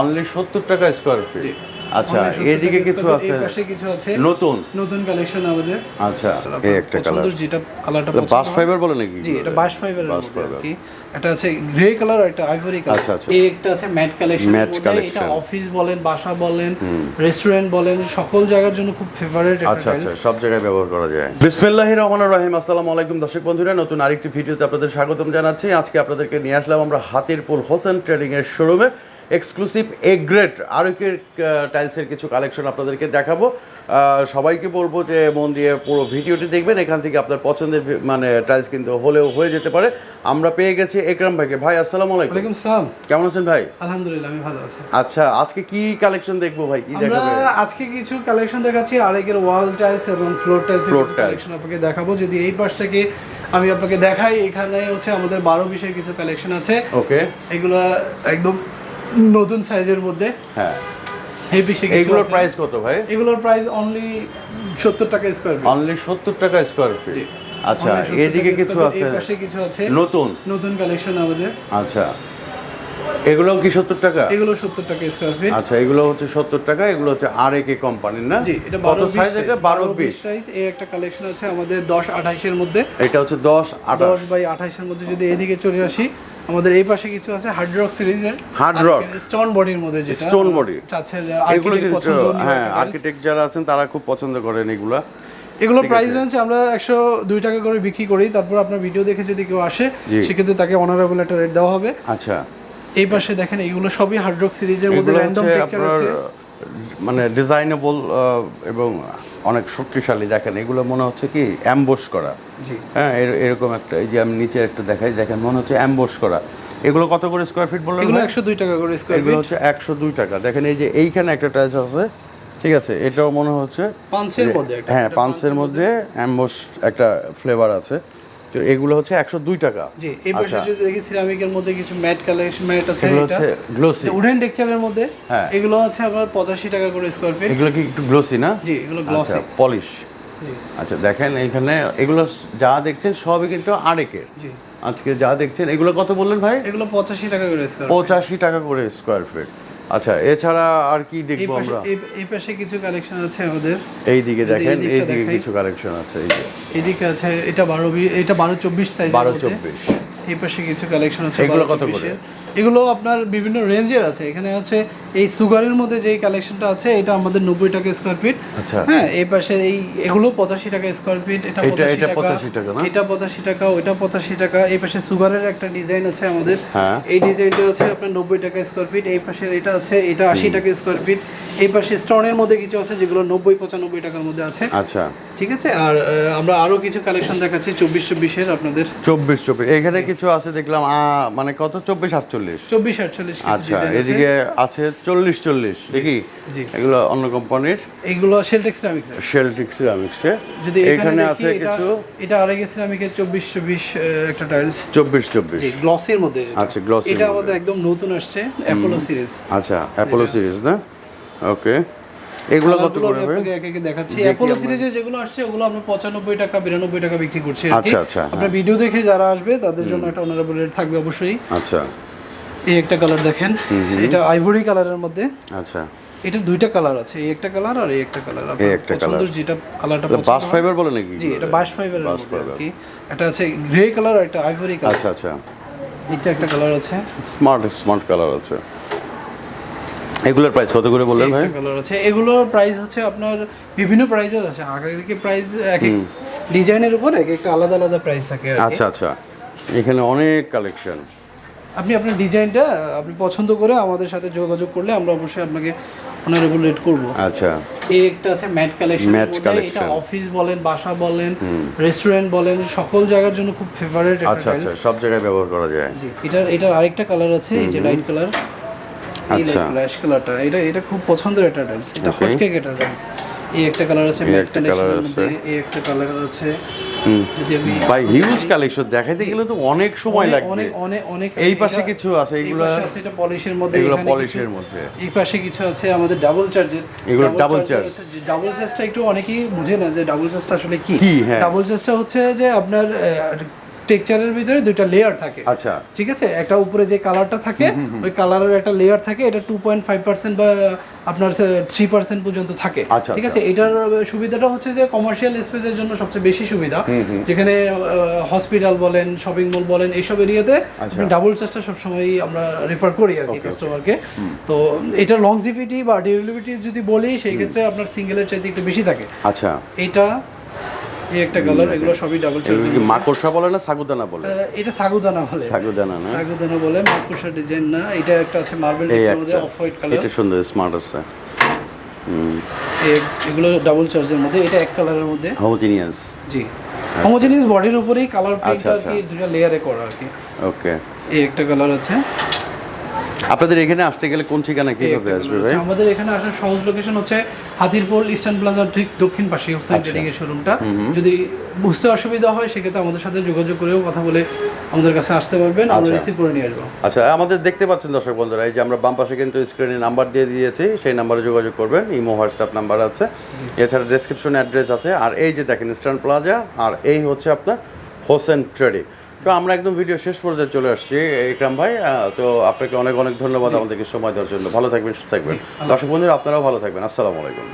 Only সত্তর টাকা square feet আচ্ছা এদিকে কিছু আছে? কিছু আছে। নতুন? নতুন কালেকশন আমাদের। আচ্ছা এই একটা কালার যেটা কালারটা বাস ফাইবার বলে নাকি? জি এটা বাশ ফাইবার কি। এটা আছে গ্রে কালার আর একটা আইভরি কালার আচ্ছা, আচ্ছা। এই একটা আছে ম্যাট কালেকশন Matte এটা অফিস বলেন বাসা বলেন রেস্টুরেন্ট বলেন সকল জায়গার জন্য খুব ফেভারিট আচ্ছা আচ্ছা সব জায়গায় ব্যবহার করা যায়। বিসমিল্লাহির রহমানির রহিম আসসালামু আলাইকুম দর্শক বন্ধুরা নতুন আরেকটি ভিডিওতে আপনাদের স্বাগতম জানাচ্ছি। আজকে আপনাদেরকে নিয়ে আসলাম আমরা হাতিরপুল হোসেন ট্রেডিং এর শোরুমে এক্সক্লুসিভ এ গ্রেড আরকের টাইলসের কিছু কালেকশন আপনাদেরকে দেখাবো। সবাইকে বলব যে মন দিয়ে পুরো ভিডিওটি দেখবেন। এখান থেকে আপনার পছন্দের মানে টাইলস কিন্তু হলেও হয়ে যেতে পারে। আমরা পেয়ে গেছি একরাম ভাইকে। ভাই আসসালামু আলাইকুম। ওয়ালাইকুম সালাম কেমন আছেন ভাই? আলহামদুলিল্লাহ আমি ভালো আছি। আচ্ছা আজকে কি কালেকশন দেখব ভাই? কি দেখাবে আজকে কিছু কালেকশন দেখাচ্ছি। আরেকের ওয়াল টাইলস এবং ফ্লোর টাইলস কালেকশন আপনাকে দেখাবো। যদি এই পাশ থেকে আমি আপনাকে দেখাই এখানে হচ্ছে আমাদের বারো বিশের কিছু কালেকশন আছে। ওকে এগুলো একদম নতুন সাইজের মধ্যে হ্যাঁ। কিছু প্রাইস কত ভাই? এগুলোর প্রাইস অনলি সত্তর টাকা স্কোয়ার ফিট অনলি সত্তর টাকা স্কোয়ার ফিট আচ্ছা এদিকে কিছু আছে? পাশে কিছু আছে। নতুন? নতুন কালেকশন আমাদের। আচ্ছা। এগুলোও কি সত্তর টাকা? এগুলো সত্তর টাকা স্কোয়ার ফিট আচ্ছা এগুলো হচ্ছে সত্তর টাকা এগুলো হচ্ছে আর একে কোম্পানির না? জি এটা বারো সাইজ এটা? বারো বিশ। সাইজ এই একটা কালেকশন আছে আমাদের দশ আঠাইশের মধ্যে। এটা হচ্ছে দশ আঠাশ। বাই আঠাইশের মধ্যে যদি এদিকে চলে আসি আমাদের এই পাশে কিছু আছে হার্ড রক সিরিজের Hard rock। স্টোন বডির মধ্যে যেটা body। চাচ্ছে যে এগুলো হ্যাঁ আর্কিটেক্ট যারা আছেন তারা খুব পছন্দ করেন এগুলা। এগুলোর প্রাইস রেঞ্জ আমরা একশো দুই টাকা করে বিক্রি করি। তারপর আপনার ভিডিও দেখে যদি কেউ আসে সেক্ষেত্রে তাকে অনারেবল একটা রেট দেওয়া হবে। আচ্ছা। এই পাশে দেখেন এগুলো সবই হার্ড রক সিরিজের মধ্যে র্যান্ডম পিকচার আছে। মানে ডিজাইনেবল এবং অনেক শক্তিশালী। দেখেন এগুলো মনে হচ্ছে কি অ্যাম্বোস করা। হ্যাঁ এর- এরকম একটা এই যে আমি নিচে একটা দেখাই দেখেন মনে হচ্ছে অ্যাম্বোস করা। এগুলো কত করে স্কোয়ার ফিট বললেন এগুলো? একশো দুই টাকা করে স্কোয়ার এগুলো হচ্ছে একশো দুই টাকা। দেখেন এই যে এইখানে একটা টাইলস আছে ঠিক আছে এটাও মনে হচ্ছে পাঁচের মধ্যে একটা হ্যাঁ পাঁচের মধ্যে অ্যাম্বোস একটা ফ্লেভার আছে। তো এগুলো হচ্ছে একশো দুই টাকা। জি এই পাশে আচ্ছা। যদি দেখি সিরামিকের মধ্যে কিছু ম্যাট কালেকশন ম্যাট আছে এটা। হচ্ছে গ্লোসি উডেন টেক্সচারের মধ্যে হ্যাঁ। এগুলো আছে আপনার টাকা করে স্কোয়ার ফিট এগুলো কি একটু গ্লোসি না? জি এগুলো গ্লসি আচ্ছা পলিশ আচ্ছা দেখেন এখানে এগুলো যা দেখছেন সবই কিন্তু আরেকের। জি। আজকে যা দেখছেন এগুলো কত বললেন ভাই? এগুলো পঁচাশি টাকা করে পঁচাশি টাকা করে স্কোয়ার ফিট আচ্ছা এছাড়া আর কি দেখব আমরা? এই- পাশে কিছু কালেকশন আছে আমাদের। এই দিকে দেখেন এই দিকে কিছু কালেকশন আছে এই যে। এদিকে আছে এটা বারো বি এটা বারো চব্বিশ সাইজ বারো চব্বিশ। এই পাশে কিছু কালেকশন আছে এগুলো 12 কত করে? 24 এর। এগুলো আপনার বিভিন্ন রেঞ্জের আছে। এখানে হচ্ছে এই সুগারের মধ্যে যেই কালেকশনটা আছে এটা আমাদের নব্বই টাকা স্কোয়ার ফিট আচ্ছা। হ্যাঁ এই পাশে এই এগুলো পঁচাশি টাকা স্কোয়ার ফিট এটা এটা- পঁচাশি এটা টাকা। 85 টাকা না? এটা পঁচাশি টাকা ওইটা পঁচাশি টাকা। এই পাশে সুগারের একটা ডিজাইন আছে আমাদের। হ্যাঁ। এই ডিজাইনটা আছে আপনার নব্বই টাকা স্কোয়ার ফিট এই পাশের এটা আছে এটা আশি টাকা স্কোয়ার ফিট এই পাশে স্টোনের মধ্যে কিছু আছে যেগুলো নব্বই পঁচানব্বই টাকার মধ্যে আছে। আচ্ছা। ঠিক আছে? আর আমরা আরও কিছু কালেকশন দেখাচ্ছি চব্বিশ চব্বিশের আপনাদের। চব্বিশ চব্বিশ। এখানে কিছু আছে দেখলাম মানে কত? চব্বিশ আটচল্লিশ। চব্বিশ আটচল্লিশ আচ্ছা। এদিকে আছে চল্লিশ চল্লিশ দেখি? এগুলো অন্য কোম্পানির এইগুলো সেলটেক্স সিরামিক্স শেলটিক সিরামিক্সে যদি এখানে আছে কিছু? এটা আরেকে সিরামিকের চব্বিশ চব্বিশ একটা টাইলস চব্বিশ চব্বিশ। গ্লসের মধ্যে আচ্ছা গ্লসি এটা আমাদের একদম নতুন আসছে অ্যাপোলো সিরিজ আচ্ছা অ্যাপোলো সিরিজ না? ওকে। এগুলো কত করে হবে? একে একে দেখাচ্ছি। দেখি অ্যাপোলো সিরিজে যেগুলো আসছে ওগুলো আমরা পঁচানব্বই টাকা বিরানব্বই টাকা বিক্রি করছি আচ্ছা, আচ্ছা, আপনার ভিডিও দেখে যারা আসবে তাদের জন্য একটা অনারেবল রেট থাকবে অবশ্যই। আচ্ছা। এই একটা কালার দেখেন। এটা আইভরি কালারের মধ্যে। আচ্ছা। এটা দুইটা কালার আছে এই একটা কালার আর এই একটা কালার এই একটা পছন্দের যেটা কালারটা পছন্দ বাস ফাইবার বলে নাকি? জি এটা বাশ ফাইবারের মধ্যে কি। এটা আছে গ্রে কালার আর একটা আইভরি কালার আচ্ছা আচ্ছা। এটা একটা কালার আছে। স্মার্ট স্মার্ট কালার আছে। এগুলোর প্রাইস কত করে বললেন ভাই? কালার আছে। এগুলোর প্রাইস হচ্ছে আপনার বিভিন্ন প্রাইসের আছে। আগের প্রাইস এক এক ডিজাইনের উপর এক একটা আলাদা আলাদা প্রাইস থাকে আচ্ছা আচ্ছা। এখানে অনেক কালেকশন আপনি আপনার ডিজাইনটা আপনি পছন্দ করে আমাদের সাথে যোগাযোগ করলে আমরা অবশ্যই আপনাকে অনারেবল রেট করব। আচ্ছা। এই একটা আছে ম্যাট কালেকশন Matte এটা অফিস বলেন বাসা বলেন রেস্টুরেন্ট বলেন সকল জায়গার জন্য খুব ফেভারিট আচ্ছা আচ্ছা। সব জায়গায় ব্যবহার করা যায়। জি এটার এটার আরেকটা কালার আছে এই যে লাইট কালার আচ্ছা। লাইট কালারটা এটা এটা খুব পছন্দের একটা টাইলস এটা হটকেক একটা টাইলস এই একটা কালার আছে ম্যাট কালেকশনের মধ্যে এই একটা কালার আছে। ভাই হিউজ কালেকশন দেখাইতে গেলে তো অনেক সময় লাগবে। অনেক অনেক অনেক এই পাশে কিছু আছে এগুলো আছে এটা পলিশের মধ্যে এগুলো পলিশের মধ্যে। এই পাশে কিছু আছে আমাদের ডাবল চার্জের এগুলো double charge। ডাবল চার্জটা একটু অনেকেই বুঝে না যে ডাবল চার্জটা আসলে কি। কি, হ্যাঁ। ডাবল চার্জটা হচ্ছে যে আপনার টেক্সচারের ভিতরে দুইটা লেয়ার থাকে। আচ্ছা। ঠিক আছে? একটা উপরে যে কালারটা থাকে ওই কালারের একটা লেয়ার থাকে এটা টু পয়েন্ট ফাইভ পার্সেন্ট বা আপনার থ্রি পার্সেন্ট পর্যন্ত থাকে। আচ্ছা, ঠিক আচ্ছা। আছে? এটার সুবিধাটা হচ্ছে যে কমার্শিয়াল স্পেসের জন্য সবচেয়ে বেশি সুবিধা। যেখানে হসপিটাল বলেন শপিং মল বলেন এইসব এরিয়াতে। ডাবল চার্জটা সবসময় আমরা রেফার করি আর কি কাস্টমারকে তো এটা লংজিভিটি বা ডিউরেবিলিটি যদি বলি সেই ক্ষেত্রে আপনার সিঙ্গেলের চাইতে একটু বেশি থাকে। আচ্ছা। এটা এই একটা কালার এগুলো সবই ডাবল কি মাকড়সা বলে না সাগুদানা বলে? এটা সাগুদানা বলে। সাগুদানা না? সাগুদানা বলে মাকুসা ডিজাইন না। এটা একটা আছে মার্বেল ডিজাইনের মধ্যে অফ হোয়াইট কালার এটা সুন্দর স্মার্ট আছে। এগুলো ডাবল চার্জের মধ্যে। এটা এক কালারের মধ্যে। হোমোজিনিয়াস জি। হোমোজেনিয়াস বডির উপরেই কালার প্রিন্ট আচ্ছা, আর কি দুটো লেয়ারে করা আর কি। ওকে এই একটা কালার আছে। আপনাদের এখানে আসতে গেলে কোন ঠিকানা কীভাবে আসবে ভাই? আমাদের এখানে আসার সহজ লোকেশন হচ্ছে হাতিরপোল ইস্টার্ন প্লাজার ঠিক দক্ষিণ পাশে হোসেন আচ্ছা। ট্রেডিং এর শোরুমটা যদি বুঝতে অসুবিধা হয় সেক্ষেত্রে আমাদের সাথে যোগাযোগ করেও কথা বলে আমাদের কাছে আসতে পারবেন। আমরা আচ্ছা। রিসিভ করে নিয়ে আসব। আচ্ছা আমাদের দেখতে পাচ্ছেন দর্শক বন্ধুরা এই যে আমরা বাম পাশে কিন্তু স্ক্রিনে নাম্বার দিয়ে দিয়েছি সেই নাম্বারে যোগাযোগ করবেন ইমো হোয়াটসঅ্যাপ নাম্বার আছে। এছাড়া ডেসক্রিপশনে অ্যাড্রেস আছে। আর এই যে দেখেন ইস্টার্ন প্লাজা আর এই হচ্ছে আপনার হোসেন ট্রেডিং। তো আমরা একদম ভিডিও শেষ পর্যায়ে চলে আসছি ইকরাম ভাই তো আপনাকে অনেক অনেক ধন্যবাদ আমাদেরকে সময় দেওয়ার জন্য। ভালো থাকবেন সুস্থ থাকবেন। দর্শক বন্ধুরা আপনারাও ভালো থাকবেন। আসসালামু আলাইকুম।